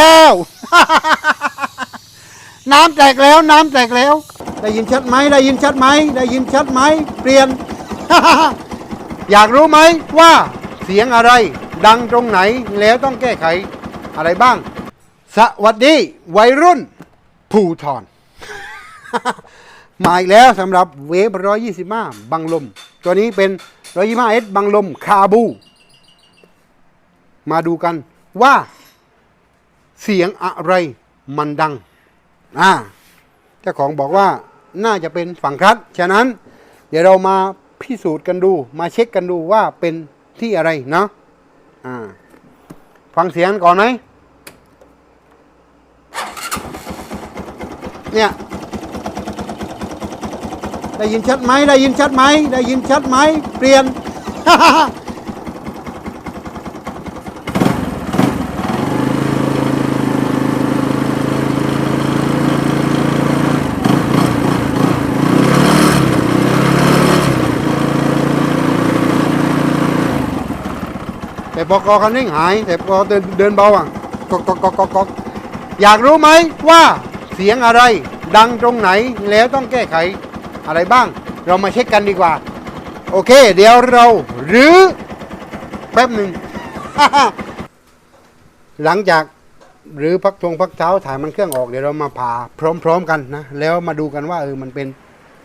แล้ว น้ำแตกแล้ว น้ำแตกแล้ว ได้ยินชัดไหมได้ยินชัดไหมได้ยินชัดไหมเปลี่ยน อยากรู้ไหมว่าเสียงอะไร ดังตรงไหนแล้วต้องแก้ไขอะไรบ้าง สวัสดี วัยรุ่นภูทรมาอีกแล้วสำหรับเวฟ125บังลม ตัวนี้เป็น 125S บังลมคาบู มาดูกันว่า เสียงอะไรมันดังอ่าเจ้าของบอกว่าน่าจะเป็นฝั่งคลัดฉะนั้น เดี๋ยวเรามาพิสูจน์กันดู มาเช็คกันดูว่าเป็นที่อะไรเนาะอ่าฟังเสียงก่อนไหมเนี่ยได้ยินชัดไหมได้ยินชัดไหมได้ยินชัดไหมเปลี่ยน แต่พอกอคันเร่งหาย แต่พอเดินเดินเบาอะกอกกอกกอกกอกอยากรู้ไหมว่าเสียงอะไร ดังตรงไหนแล้วต้องแก้ไขอะไรบ้าง เรามาเช็คกันดีกว่า โอเค เดี๋ยวเราหรือแป๊บหนึ่งหลังจากหรือพักทวงพักเช้าถ่ายมันเครื่องออกเดี๋ยวเรามาผ่าพร้อม ๆ กันนะ แล้วมาดูกันว่าเออมันเป็น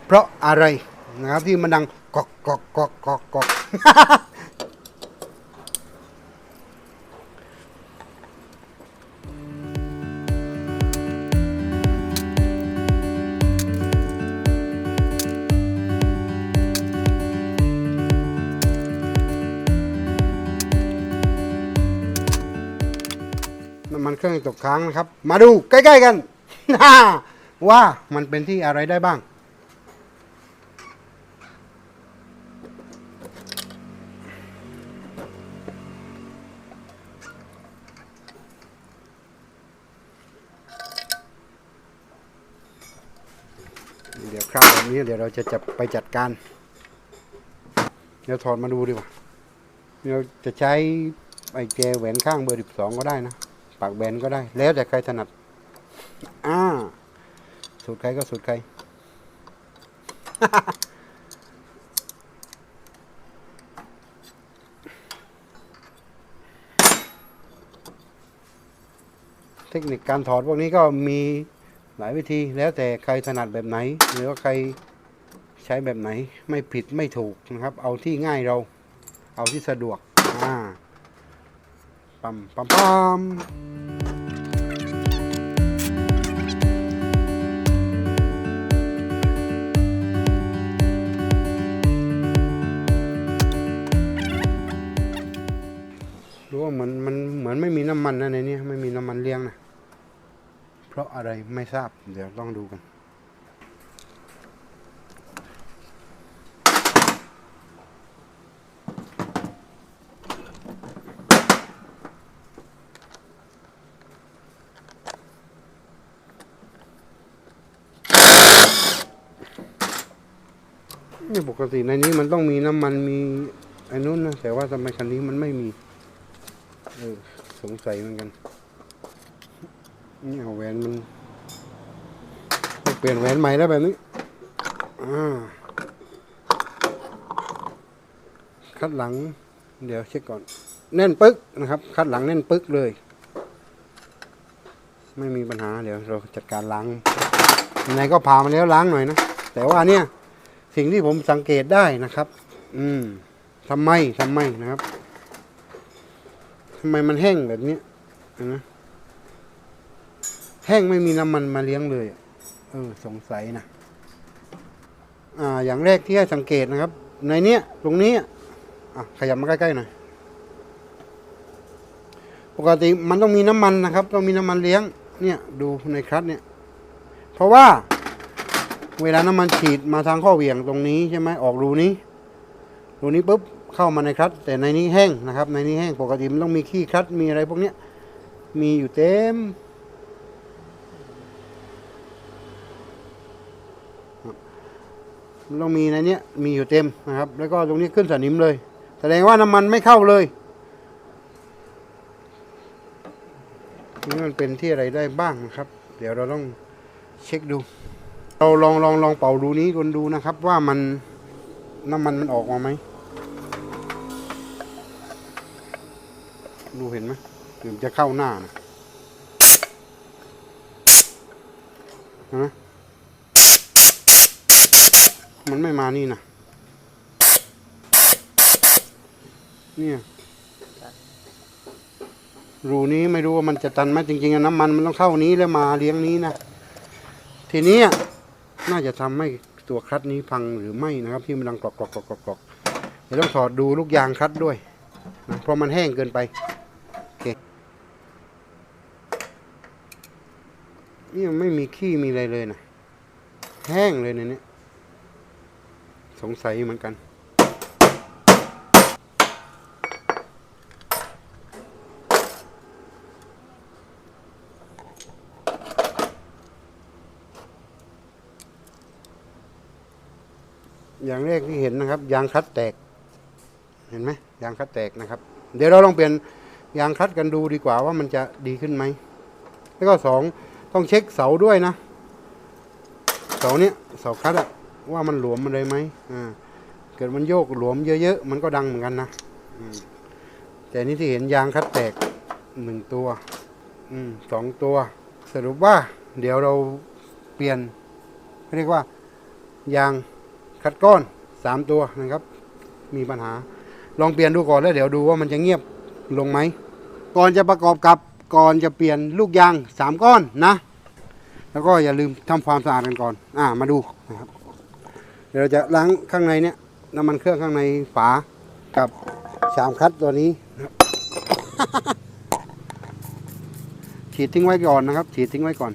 เพราะอะไรนะครับที่มันดังกอกกอกกอกกอก มันเครื่องตกค้างนะครับ มาดูใกล้ ๆ กัน ว่ามันเป็นที่อะไรได้บ้าง เดี๋ยวครับแบบนี้เดี๋ยวเราจะจับไปจัดการ เดี๋ยวถอดมาดูดีกว่าเราจะใช้ไอ้แกแหวนข้างเบอร์สิบสองก็ได้นะ ปากแบนก็ได้ แล้วแต่ใครถนัดอ่าสูตรใครก็สูตรใคร เทคนิคการถอดพวกนี้ก็มีหลายวิธีแล้วแต่ใครถนัดแบบไหน หรือว่าใครใช้แบบไหนไม่ผิดไม่ถูกนะครับ เอาที่ง่ายเรา เอาที่สะดวกอ่า ปั๊มปั๊มปั๊มรู้ว่าเหมือนมันเหมือนไม่มีน้ำมันนะในนี้ไม่มีน้ำมันเลี้ยงนะ เพราะอะไรไม่ทราบเดี๋ยวต้องดูกัน นี่ ปกติในนี้มันต้องมีน้ำมันมีไอ้นู้นนะแต่ว่าทำไมคันนี้มันไม่มีเออสงสัยเหมือนกันนี่เอาแหวนมันเปลี่ยนแหวนใหม่แล้วแบบนี้คัดหลัง เดี๋ยวเช็คก่อน แน่นปึ๊กนะครับ คัดหลังแน่นปึ๊กเลย ไม่มีปัญหาเดี๋ยวเราจัดการล้างยังไงก็พามาแล้วล้างหน่อยนะแต่ว่าเนี่ย สิ่งที่ผมสังเกตได้นะครับ อืมทำไมทำไมนะครับทำไมมันแห้งแบบนี้นะแห้งไม่มีน้ำมันมาเลี้ยงเลยเออสงสัยนะอ่า อย่างแรกที่ให้สังเกตนะครับ ในเนี้ยตรงนี้อะอะขยับมาใกล้ๆหน่อยปกติมันต้องมีน้ำมันนะครับ ต้องมีน้ำมันเลี้ยง เนี่ย ดูในครัดเนี่ย เพราะว่า เวลาน้ำมันฉีดมาทางข้อเหวี่ยงตรงนี้ใช่ไหมออกรูนี้รูนี้ปุ๊บเข้ามาในคลัตช์แต่ในนี้แห้งนะครับ ในนี้แห้งปกติมันต้องมีขี้คลัตช์มีอะไรพวกเนี้ยมีอยู่เต็มมันต้องมีในเนี้ยมีอยู่เต็มนะครับ แล้วก็ตรงนี้ขึ้นสนิมเลย แสดงว่าน้ำมันไม่เข้าเลย นี่มันเป็นที่อะไรได้บ้างนะครับ เดี๋ยวเราต้องเช็คดู เราลองลองลองเป่ารูนี้กันดูนะครับว่ามันน้ำมันมันออกมาไหมดูเห็นไหมเดี๋ยวมันจะเข้าหน้านะเห็นไหมมันไม่มานี่นะเนี่ยรูนี้ไม่รู้ว่ามันจะตันไหมจริงๆอะน้ำมันมันต้องเข้านี้แล้วมาเลี้ยงนี้นะทีนี้ น่าจะทำให้ตัวคลัตช์นี้พังหรือไม่นะครับ ที่มันดังกรอกกรอกกรอกกรอกเดี๋ยวต้องถอดดูลูกยางคลัตช์ด้วยนะเพราะมันแห้งเกินไปโอเคนี่ไม่มีขี้มีอะไรเลยนะแห้งเลยในนี้สงสัยเหมือนกัน อย่างแรกที่เห็นนะครับ ยางคัดแตก เห็นไหมยางคัดแตกนะครับ เดี๋ยวเราลองเปลี่ยนยางคัดกันดูดีกว่าว่ามันจะดีขึ้นไหมแล้วก็สองต้องเช็คเสาด้วยนะ เสาเนี้ยเสาคัดอะว่ามันหลวมอะไรไหมอ่าเกิดมันโยกหลวมเยอะๆมันก็ดังเหมือนกันนะแต่นี่ที่เห็นยางคัดแตกหนึ่งตัวอืมสองตัว สรุปว่า เดี๋ยวเราเปลี่ยนเรียกว่ายาง คัดก้อนสามตัวนะครับ มีปัญหาลองเปลี่ยนดูก่อนแล้วเดี๋ยวดูว่ามันจะเงียบลงไหมก่อนจะประกอบกับก่อนจะเปลี่ยนลูกยางสามก้อนนะ แล้วก็อย่าลืมทำความสะอาดกันก่อน อ่ามาดูนะครับเดี๋ยวเราจะล้างข้างในเนี้ยน้ำมันเครื่องข้างในฝากับชามคัดตัวนี้นะฉีดทิ้งไว้ก่อนนะครับ ฉีดทิ้งไว้ก่อน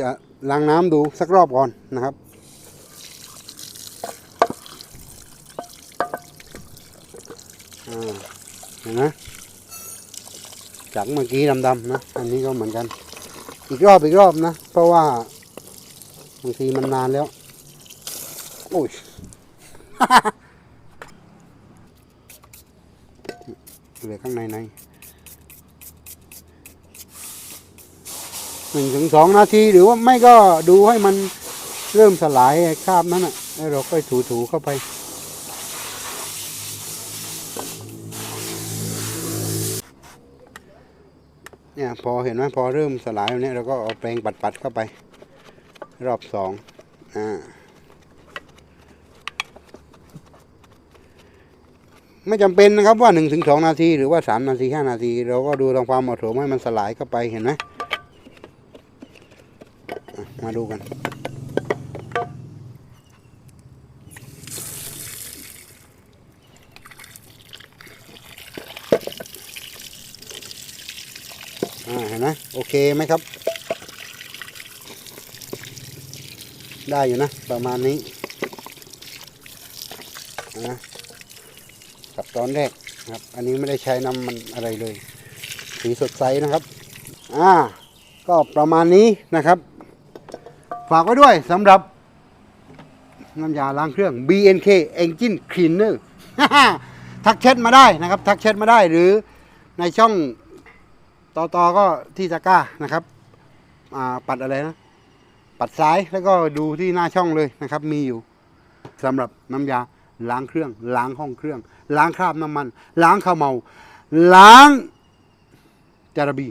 จะล้างน้ำดูสักรอบก่อนนะครับ เห็นไหมจากเมื่อกี้ดำๆนะ อันนี้ก็เหมือนกัน อีกรอบอีกรอบนะ เพราะว่าบางทีมันนานแล้ว โอ้ยเหลือข้างในใน นึ่งถึงสองนาที หรือว่าไม่ก็ดูให้มันเริ่มสลายคราบนั้นอะแล้วเราก็ถูๆเข้าไป เนี่ยพอเห็นไหมพอเริ่มสลายแบบนี้เราก็เอาแปรงปัดๆเข้าไป รอบสองอ่าไม่จำเป็นนะครับว่าหนึ่งถึงสองนาที หรือว่าสามนาทีห้านาที เราก็ดูตามความเหมาะสมให้มันสลายเข้าไปเห็นไหม มาดูกันเห็นไหมโอเคไหมครับ ได้อยู่นะ ประมาณนี้นะกับตอนแรกครับ อันนี้ไม่ได้ใช้น้ำมันอะไรเลย สีสดใสนะครับ อ่า ก็ประมาณนี้นะครับ ฝากไว้ด้วยสำหรับน้ำยาล้างเครื่อง BNK Engine Cleaner ทักแชทมาได้นะครับ ทักแชทมาได้หรือในช่องต่อต่อก็ที่ตะก้านะครับปัดอะไรนะ ปัดซ้ายแล้วก็ดูที่หน้าช่องเลยนะครับ มีอยู่สำหรับน้ำยาล้างเครื่อง ล้างห้องเครื่อง ล้างคราบน้ำมัน ล้างข้าวเมา ล้างจาระบี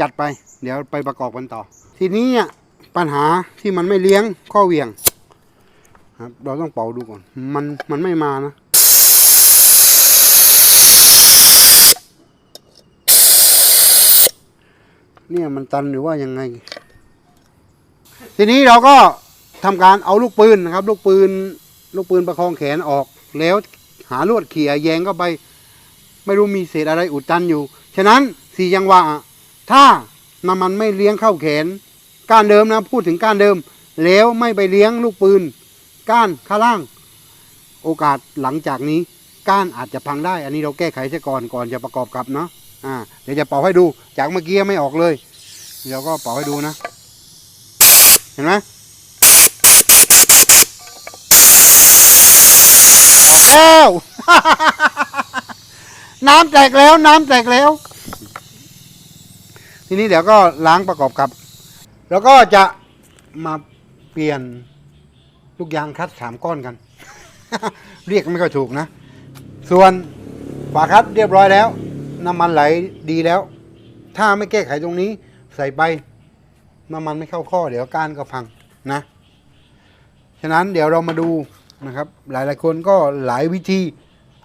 จัดไป เดี๋ยวไปประกอบกันต่อ ทีนี้อะ ปัญหาที่มันไม่เลี้ยงข้อเหวี่ยงครับ เราต้องเป่าดูก่อน มันมันไม่มานะ เนี่ยมันตันหรือว่ายังไง ทีนี้เราก็ทำการเอาลูกปืนนะครับ ลูกปืน ลูกปืนประคองแขนออกแล้วหาลวดเขี่ยแยงเข้าไป ไม่รู้มีเศษอะไรอุดตันอยู่ ฉะนั้นสี่จังหวะถ้าน้ำมันไม่เลี้ยงเข้าแขน ก้านเดิมนะพูดถึงก้านเดิม แล้วไม่ไปเลี้ยงลูกปืน ก้านข้างล่าง โอกาสหลังจากนี้ ก้านอาจจะพังได้ อันนี้เราแก้ไขเสียก่อนก่อนจะประกอบกับเนาะอ่าเดี๋ยวจะเป่าให้ดูจากเมื่อกี้ไม่ออกเลยเดี๋ยวก็เป่าให้ดูนะ เห็นไหมออกแล้วน้ำแตกแล้ว น้ำแตกแล้ว ทีนี้เดี๋ยวก็ล้างประกอบกับ แล้วก็จะมาเปลี่ยนลูกยางคัดสามก้อนกัน เรียกไม่ค่อยถูกนะ ส่วนฝาคัดเรียบร้อยแล้วน้ำมันไหลดีแล้ว ถ้าไม่แก้ไขตรงนี้ ใส่ไปน้ำมันไม่เข้าข้อ เดี๋ยวก้านก็พังนะ ฉะนั้นเดี๋ยวเรามาดูนะครับ หลายหลายๆคนก็หลายวิธี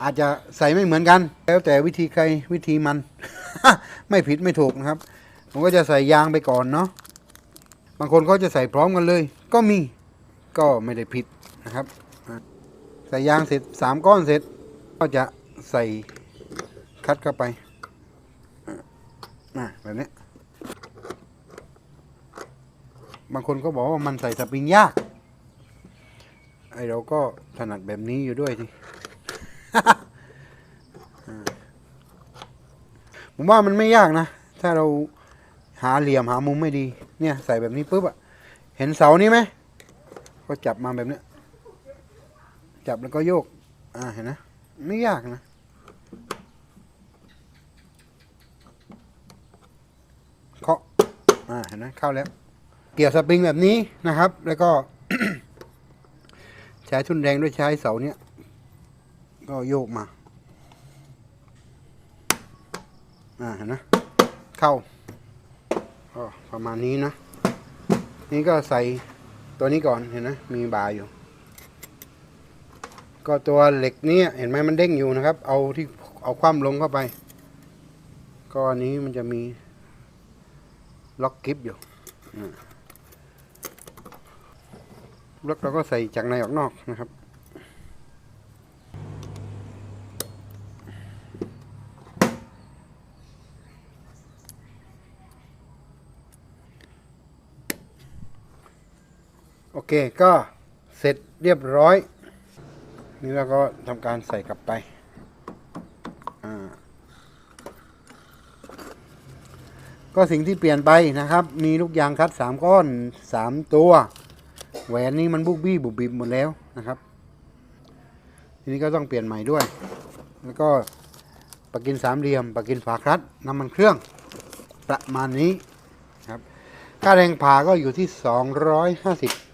อาจจะใส่ไม่เหมือนกัน แล้วแต่วิธีใครวิธีมัน ไม่ผิดไม่ถูกนะครับ ผมก็จะใส่ยางไปก่อนเนาะ บางคนก็จะใส่พร้อมกันเลย ก็มีก็ไม่ได้ผิดนะครับ ใส่ยางเสร็จสามก้อนเสร็จ ก็จะใส่คัดเข้าไปอะแบบนี้บางคนก็บอกว่ามันใส่สปริงยาก ไอเราก็ถนัดแบบนี้อยู่ด้วยสิอ่ผมว่ามันไม่ยากนะ ถ้าเราหาเหลี่ยมหามุมไม่ดี เนี่ยใส่แบบนี้ปุ๊บอะเห็นเสานี้ไหมก็จับมาแบบเนี้ยจับแล้วก็โยก อ่าเห็นนะไม่ยากนะเคาะอ่าเห็นไหมเข้าแล้ว เกี่ยวสปริงแบบนี้นะครับ แล้วก็ใช้ทุนแรงด้วยใช้เสาเนี้ยก็โยกมา อ่าเห็นนะเข้า ก็ประมาณนี้นะ นี่ก็ใส่ตัวนี้ก่อนเห็นนะมีบาอยู่ ก็ตัวเหล็กนี้เห็นไหมมันเด้งอยู่นะครับ เอาที่เอาคว่ำลงเข้าไปก็อันนี้มันจะมีล็อกกิฟอยู่อ่าล็อกเราก็ใส่จากในออกนอกนะครับ เคก็เสร็จเรียบร้อย นี่เราก็ทำการใส่กลับไปอ่าก็สิ่งที่เปลี่ยนไปนะครับ มีลูกยางคัดสามก้อนสามตัว แหวนนี้มันบุบบี้บุบบิบหมดแล้วนะครับ ทีนี้ก็ต้องเปลี่ยนใหม่ด้วย แล้วก็ปากกินสามเหลี่ยมปากกินฝาครัดน้ำมันเครื่องประมาณนี้ครับ ค่าแรงผ่าก็อยู่ที่ 250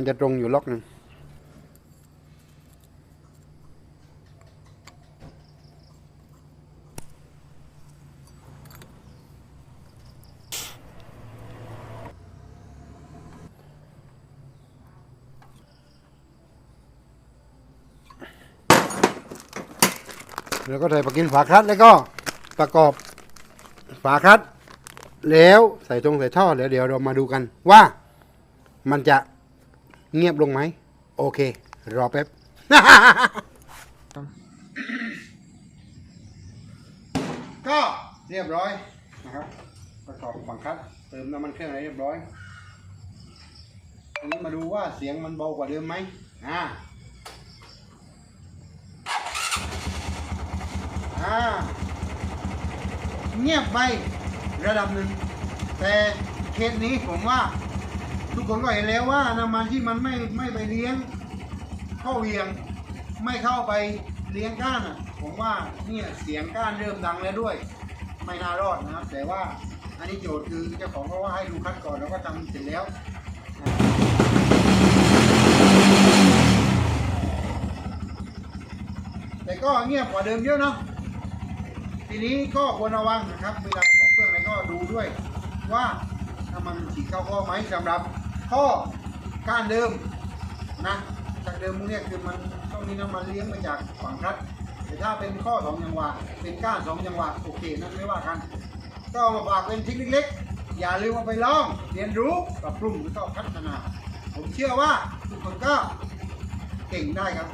มันจะตรงอยู่ล็อกหนึ่งแล้วก็ใส่ปากกินฝาคัดแล้วก็ประกอบฝาคัด แล้วใส่ตรงใส่ท่อเดี๋ยวเดี๋ยวเรามาดูกันว่ามันจะ เงียบลงไหม โอเค รอแป๊บ ก็เรียบร้อยนะครับประกอบฝังคัดเติมน้ำมันเครื่องอะไรเรียบร้อยอันนี้มาดูว่าเสียงมันเบากว่าเดิมไหมอ่าอ่าเงียบไประดับหนึ่ง แต่เคสนี้ผมว่า ทุกคนก็เห็นแล้วว่าน้ำมันที่มันไม่ไม่ไปเลี้ยงเข้าเวียง ไม่เข้าไปเลี้ยงก้านอะ ผมว่าเนี่ยเสียงก้านเริ่มดังแล้วด้วย ไม่น่ารอดนะครับ แต่ว่าอันนี้โจทย์คือเจ้าของเขาว่าให้ดูคัดก่อนแล้วก็ทำเสร็จแล้วแต่ก็เงียบกว่าเดิมเยอะเนาะทีนี้ก็ควรระวังนะครับเวลาต่อเครื่องอะไรก็ดูด้วยว่า ถ้ามันฉีดเข้าข้อไหมสำหรับข้อก้านเดิมนะจากเดิมพวกเนี้ยคือมันต้องมีน้ำมันเลี้ยงมาจากฝั่งรัดแต่ถ้าเป็นข้อสองจังหวะเป็นก้านสองจังหวะโอเคนั่นไม่ว่ากัน ก็เอามาฝากเป็นทริคเล็กๆ อย่าลืมเอาไปลองเรียนรู้ปรับปรุงแล้วก็พัฒนา ผมเชื่อว่าทุกคนก็เก่งได้ครับ